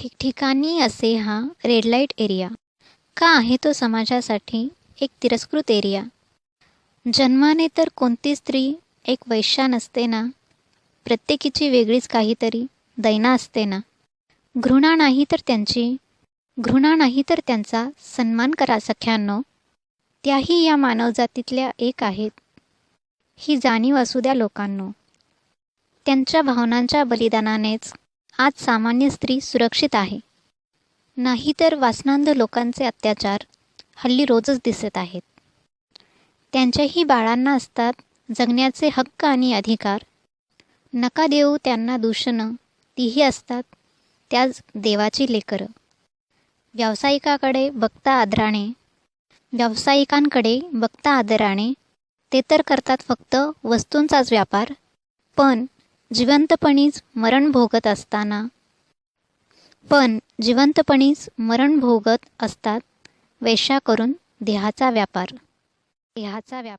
ठिकठिकाणी असे हा रेड लाइट एरिया का आहे तो समाजासाठी एक तिरस्कृत एरिया जन्माने तर कोणती स्त्री एक वैश्या नसते ना? प्रत्येकीची वेगळीच काहीतरी दैना असते ना? घृणा नाही तर त्यांची घृणा नाही तर त्यांचा सन्मान करा सख्यांनो. त्याही या मानवजातीतल्या एक आहेत. ही जाणीव असू द्या लोकांनो. त्यांच्या भावनांच्या बलिदानानेच आज सामान्य स्त्री सुरक्षित आहे. नाहीतर वासनांध लोकांचे अत्याचार हल्ली रोजच दिसत आहेत. त्यांच्याही बाळांना असतात जगण्याचे हक्क आणि अधिकार. नका देऊ त्यांना दूषणं तीही असतात त्याच देवाची लेकरं. व्यावसायिकाकडे बघता आदराने व्यावसायिकांकडे बघता आदराने ते तर करतात फक्त वस्तूंचाच व्यापार पण जिवंतपणीच मरण भोगत असताना. पण जिवंतपणीच मरण भोगत असतात वेश्या करून देहाचा व्यापार. देहाचा व्यापार.